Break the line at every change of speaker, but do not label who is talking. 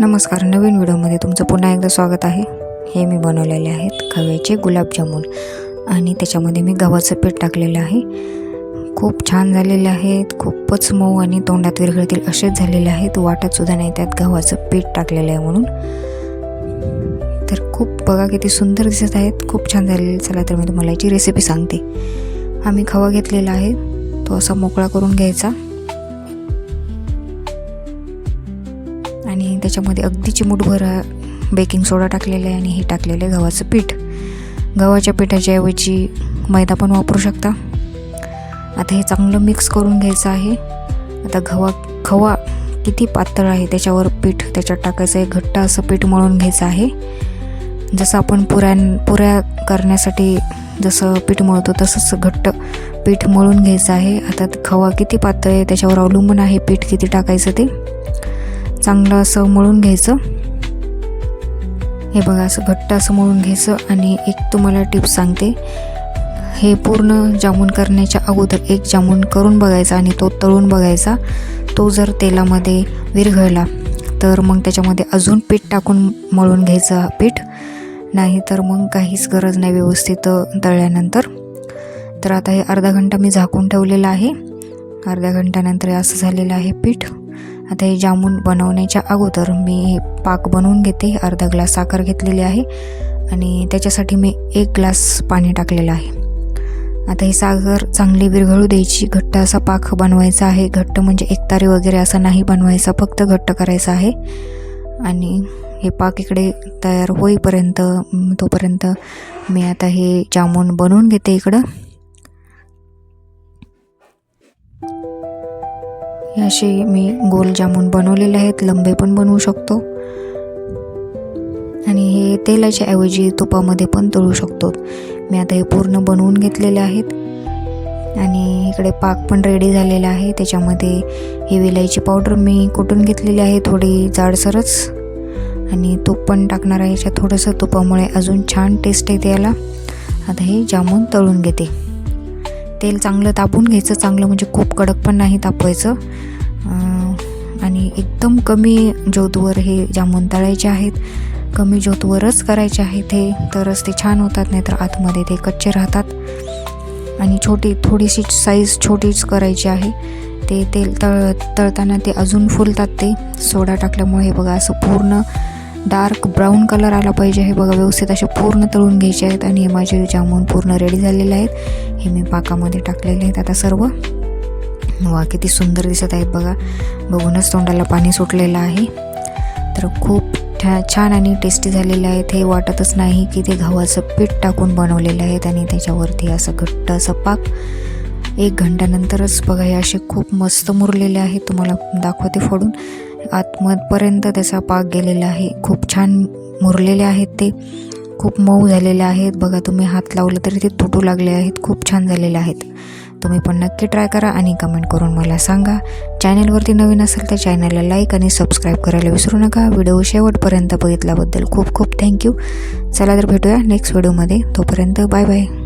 नमस्कार नवीन व्हिडिओमध्ये तुमचं पुन्हा एकदा स्वागत आहे. हे मी बनवलेले आहेत खव्याचे गुलाबजामुन आणि त्याच्यामध्ये मी गव्हाचं पीठ टाकलेलं आहे. खूप छान झालेले आहेत खूपच मऊ आणि तोंडात विरघळतील असेच झालेले आहेत. वाटतसुद्धा नाही त्यात गव्हाचं पीठ टाकलेलं आहे म्हणून. तर खूप बघा किती सुंदर दिसत आहेत खूप छान झालेले. चला तर मी तुम्हाला याची रेसिपी सांगते. आम्ही खवा घेतलेला आहे तो असा मोकळा करून घ्यायचा. आणि त्याच्यामध्ये अगदी चिमूटभर बेकिंग सोडा टाकलेला आहे आणि हे टाकलेलं आहे गव्हाचं पीठ. गव्हाच्या पिठाच्या ऐवजी मैदा पण वापरू शकता. आता हे चांगलं मिक्स करून घ्यायचं आहे. आता गव्हा खवा किती पातळ आहे त्याच्यावर पीठ त्याच्यात टाकायचं आहे. घट्ट असं पीठ मळून घ्यायचं आहे. जसं आपण पुऱ्या पुऱ्या करण्यासाठी जसं पीठ मळतो तसंच घट्ट पीठ मळून घ्यायचं आहे. आता खवा किती पातळ आहे त्याच्यावर अवलंबून आहे पीठ किती टाकायचं ते. चांगलं असं मळून घ्यायचं. हे बघा असं घट्ट असं मळून घ्यायचं आणि एक तुम्हाला टिप्स सांगते. हे पूर्ण जामून करण्याच्या अगोदर एक जामून करून बघायचा आणि तो तळून बघायचा. तो जर तेलामध्ये विरघळला तर मग त्याच्यामध्ये अजून पीठ टाकून मळून घ्यायचं पीठ. नाही तर मग काहीच गरज नाही व्यवस्थित तळल्यानंतर. तर आता हे अर्धा घंटा मी झाकून ठेवलेलं आहे. अर्ध्या घंट्यानंतर असं झालेलं आहे पीठ. आता हे जामून बनवण्याच्या अगोदर मी हे पाक बनवून घेते. अर्धा ग्लास साखर घेतलेली आहे आणि त्याच्यासाठी मी एक ग्लास पाणी टाकलेलं आहे. आता ही साखर चांगली विरघळू द्यायची. घट्ट असा पाक बनवायचा आहे. घट्ट म्हणजे एकतारी वगैरे असा नाही बनवायचा. फक्त घट्ट करायचा आहे. आणि हे पाक इकडे तयार होईपर्यंत तोपर्यंत मी आता हे जामून बनवून घेते इकडं. हे असे मी गोल जामून बनवलेले आहेत लंबे पण बनवू शकतो. आणि हे तेलाच्या ऐवजी तुपामध्ये पण तळू शकतो. मी आता हे पूर्ण बनवून घेतलेले आहेत. आणि इकडे पाक पण रेडी झालेला आहे. त्याच्यामध्ये ही विलायची पावडर मी कुटून घेतलेली आहे थोडी जाडसरच. आणि तूप पण टाकणार आहे याच्या थोडंसं. तुपामुळे अजून छान टेस्ट येते याला. आता हे जामून तळून घेते. तेल चांगलं तापून घ्यायचं. चांगलं म्हणजे खूप कडक पण नाही तापवायचं. आणि एकदम कमी ज्योतवर हे जामून तळायचे आहेत कमी ज्योतवरच करायचे आहेत हे तरच ते छान होतात नाहीतर आतमध्ये ते कच्चे राहतात. आणि छोटी थोडीशी साईज छोटीच करायची आहे. ते तेल तळ तळताना ते अजून फुलतात ते. सोडा टाकल्यामुळे हे बघा असं पूर्ण डार्क ब्राऊन कलर आला पाहिजे. हे बघा व्यवस्थित असे पूर्ण तळून घ्यायचे आहेत आणि हे माझे जामून पूर्ण रेडी झालेले आहेत. हे मी पाकामध्ये टाकलेले आहेत. आता सर्व वा किती सुंदर दिसत आहेत बघा. बघूनच तोंडाला पाणी सुटलेलं आहे. तर खूप छा छान आणि टेस्टी झालेले आहेत. हे वाटतच नाही की ते गव्हाचं पीठ टाकून बनवलेलं आहेत आणि त्याच्यावरती असं घट्ट असं पाक. एक घंट्यानंतरच बघा हे असे खूप मस्त मुरलेले आहेत. तुम्हाला दाखवते फोडून. आतमधपर्यंत त्याचा पाक गेलेला आहे. खूप छान मुरलेले आहेत ते. खूप मऊ झालेले आहेत. बघा तुम्ही हात लावलं तरी ते तुटू लागले आहेत. खूप छान झालेले आहेत. तुम्ही पण नक्की ट्राय करा आणि कमेंट करून मला सांगा. चॅनलवरती नवीन असेल तर चॅनलला लाईक आणि सबस्क्राईब करायला विसरू नका. व्हिडिओ शेवटपर्यंत बघितल्याबद्दल खूप खूप थँक्यू. चला तर भेटूया नेक्स्ट व्हिडिओमध्ये. तोपर्यंत बाय बाय.